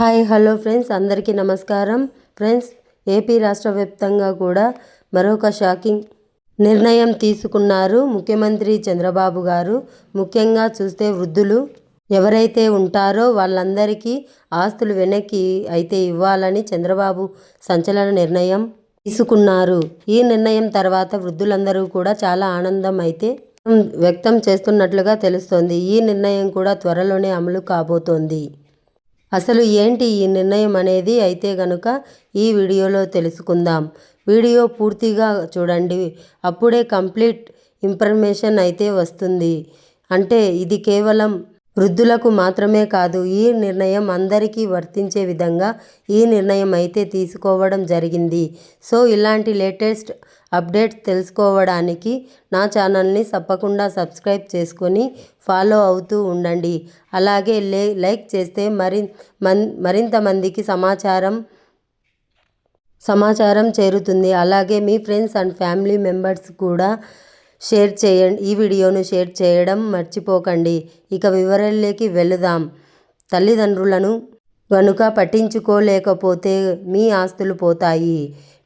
Hi hello friends. అందరికీ నమస్కారం. Friends AP రాష్ట్ర వ్యాప్తంగా కూడా మరొక షాకింగ్ నిర్ణయం తీసుకున్నారు ముఖ్యమంత్రి చంద్రబాబు గారు. ముఖ్యంగా చూస్తే వృద్ధులు ఎవరైతే ఉంటారో వాళ్ళందరికీ ఆస్తులు వెనక్కి అయితే ఇవ్వాలని చంద్రబాబు సంచలన నిర్ణయం తీసుకున్నారు. ఈ నిర్ణయం తర్వాత వృద్ధులందరూ కూడా చాలా ఆనందం అయితే వ్యక్తం చేస్తున్నట్లుగా తెలుస్తోంది. ఈ నిర్ణయం కూడా త్వరలోనే అమలు కాబోతోంది. అసలు ఏంటి ఈ నిర్ణయం అనేది అయితే గనుక ఈ వీడియోలో తెలుసుకుందాం. వీడియో పూర్తిగా చూడండి. అప్పుడే కంప్లీట్ ఇన్ఫర్మేషన్ అయితే వస్తుంది. అంటే ఇది కేవలం వృద్ధులకు మాత్రమే కాదు ఈ నిర్ణయం అందరికీ వర్తించే విధంగా ఈ నిర్ణయం అయితే తీసుకోవడం జరిగింది. సో ఇలాంటి లేటెస్ట్ అప్డేట్స్ తెలుసుకోవడానికి నా ఛానల్ని తప్పకుండా సబ్స్క్రైబ్ చేసుకొని ఫాలో అవుతూ ఉండండి. అలాగే లే లైక్ చేస్తే మరి మన్ మరింత మందికి సమాచారం సమాచారం చేరుతుంది. అలాగే మీ ఫ్రెండ్స్ అండ్ ఫ్యామిలీ మెంబర్స్ కూడా షేర్ చేయండి ఈ వీడియోను షేర్ చేయడం మర్చిపోకండి. ఇక వివరాల్లోకి వెళుదాం. తల్లిదండ్రులను గనుక పట్టించుకోలేకపోతే మీ ఆస్తులు పోతాయి.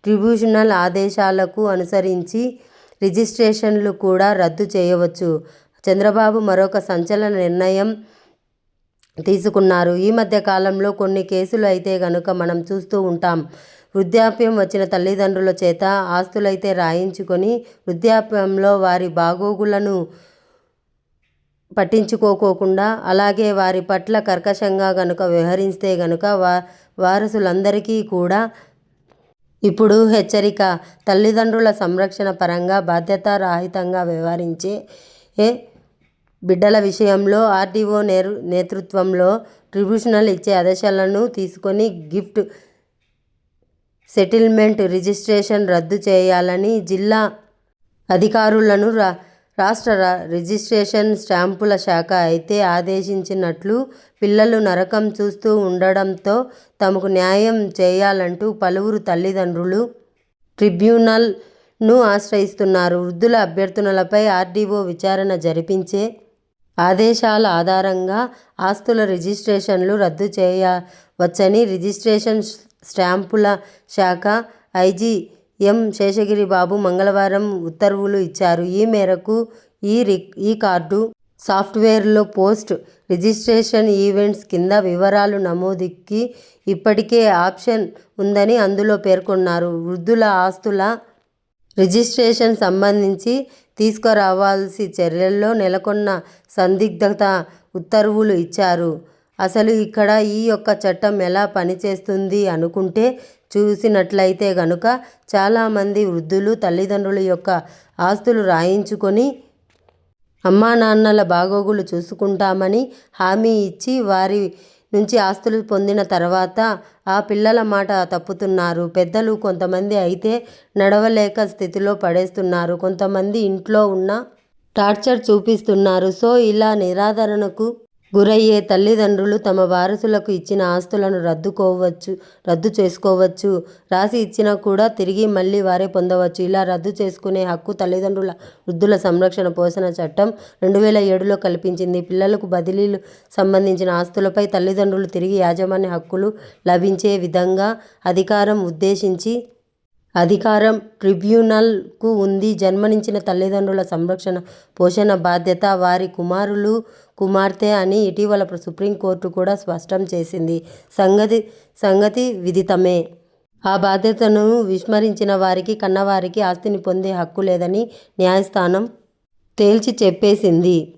ట్రిబ్యూషనల్ ఆదేశాలకు అనుసరించి రిజిస్ట్రేషన్లు కూడా రద్దు చేయవచ్చు. చంద్రబాబు మరొక సంచలన నిర్ణయం తీసుకున్నారు. ఈ మధ్య కాలంలో కొన్ని కేసులు అయితే గనుక మనం చూస్తూ ఉంటాం. వృద్ధాప్యం వచ్చిన తల్లిదండ్రుల చేత ఆస్తులైతే రాయించుకొని వృద్ధాప్యంలో వారి బాగోగులను పట్టించుకోకోకుండా అలాగే వారి పట్ల కర్కశంగా గనుక వ్యవహరిస్తే గనుక వా వారసులందరికీ కూడా ఇప్పుడు హెచ్చరిక. తల్లిదండ్రుల సంరక్షణ పరంగా బాధ్యతారాహితంగా వ్యవహరించే ఏ బిడ్డల విషయంలో ఆర్డీఓ నేరు నేతృత్వంలో ట్రిబ్యూషనల్ ఇచ్చే ఆదేశాలను తీసుకొని గిఫ్ట్ సెటిల్మెంట్ రిజిస్ట్రేషన్ రద్దు చేయాలని జిల్లా అధికారులను రా రాష్ట్ర రిజిస్ట్రేషన్ స్టాంపుల శాఖ అయితే ఆదేశించినట్లు పిల్లలు నరకం చూస్తూ ఉండడంతో తమకు న్యాయం చేయాలంటూ పలువురు తల్లిదండ్రులు ట్రిబ్యునల్ను ఆశ్రయిస్తున్నారు. వృద్ధుల అభ్యర్థనలపై ఆర్డీఓ విచారణ జరిపించే ఆదేశాల ఆధారంగా ఆస్తుల రిజిస్ట్రేషన్లు రద్దు చేయవచ్చని రిజిస్ట్రేషన్ స్టాంపుల శాఖ ఐజీ ఎం శేషగిరి బాబు మంగళవారం ఉత్తర్వులు ఇచ్చారు. ఈ మేరకు ఈ రి ఈ కార్డు సాఫ్ట్వేర్లో పోస్ట్ రిజిస్ట్రేషన్ ఈవెంట్స్ కింద వివరాలు నమోదుకి ఇప్పటికే ఆప్షన్ ఉందని అందులో పేర్కొన్నారు. వృద్ధుల ఆస్తుల రిజిస్ట్రేషన్ సంబంధించి తీసుకురావాల్సి చర్యల్లో నెలకొన్న సందిగ్ధత ఉత్తర్వులు ఇచ్చారు. అసలు ఇక్కడ ఈ యొక్క చట్టం ఎలా పనిచేస్తుంది అనుకుంటే చూసినట్లయితే గనుక చాలామంది వృద్ధులు తల్లిదండ్రుల యొక్క ఆస్తులు రాయించుకొని అమ్మా నాన్నల బాగోగులు చూసుకుంటామని హామీ ఇచ్చి వారి నుంచి ఆస్తులు పొందిన తర్వాత ఆ పిల్లల మాట తప్పుతున్నారు. పెద్దలు కొంతమంది అయితే నడవలేక స్థితిలో పడేస్తున్నారు. కొంతమంది ఇంట్లో ఉన్న టార్చర్ చూపిస్తున్నారు. సో ఇలా నిరాదరణకు గురయ్యే తల్లిదండ్రులు తమ వారసులకు ఇచ్చిన ఆస్తులను రద్దుకోవచ్చు రద్దు చేసుకోవచ్చు. రాసి ఇచ్చినా కూడా తిరిగి మళ్ళీ వారే పొందవచ్చు. ఇలా రద్దు చేసుకునే హక్కు తల్లిదండ్రుల వృద్ధుల సంరక్షణ పోషణ చట్టం రెండు వేల ఏడులో కల్పించింది. పిల్లలకు బదిలీలు సంబంధించిన ఆస్తులపై తల్లిదండ్రులు తిరిగి యాజమాన్య హక్కులు లభించే విధంగా అధికారం ఉద్దేశించి అధికారం ట్రిబ్యునల్కు ఉంది. జన్మనించిన తల్లిదండ్రుల సంరక్షణ పోషణ బాధ్యత వారి కుమారులు కుమార్తె అని ఇటీవల సుప్రీంకోర్టు కూడా స్పష్టం చేసింది. సంగతి సంగతి విదితమే. ఆ బాధ్యతను విస్మరించిన వారికి కన్నవారికి ఆస్తిని పొందే హక్కు లేదని న్యాయస్థానం తేల్చి చెప్పేసింది.